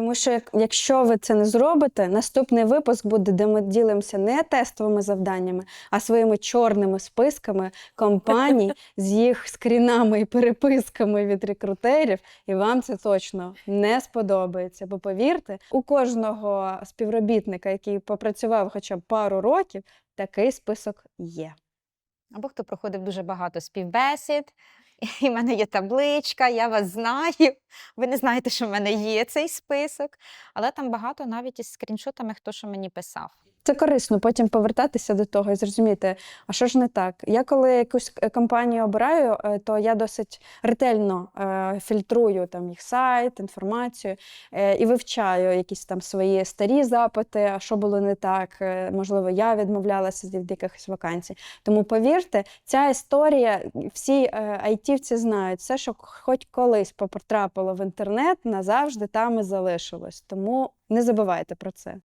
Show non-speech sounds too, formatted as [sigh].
Тому що якщо ви це не зробите, наступний випуск буде, де ми ділимося не тестовими завданнями, а своїми чорними списками компаній з їх скрінами і переписками від рекрутерів. І вам це точно не сподобається. Бо повірте, у кожного співробітника, який попрацював хоча б пару років, такий список є. Або хто проходив дуже багато співбесід, [laughs] і в мене є табличка, я вас знаю. Ви не знаєте, що в мене є цей список, але там багато навіть із скріншотами, хто що мені писав. Це корисно потім повертатися до того і зрозуміти, а що ж не так. Я коли якусь е, компанію обираю, е, то я досить ретельно е, фільтрую там їх сайт, інформацію і вивчаю якісь там свої старі запити, а що було не так. Можливо, я відмовлялася від якихось вакансій. Тому повірте, ця історія, всі айтівці знають, все, що хоч колись потрапило в інтернет, назавжди там і залишилось. Тому не забувайте про це.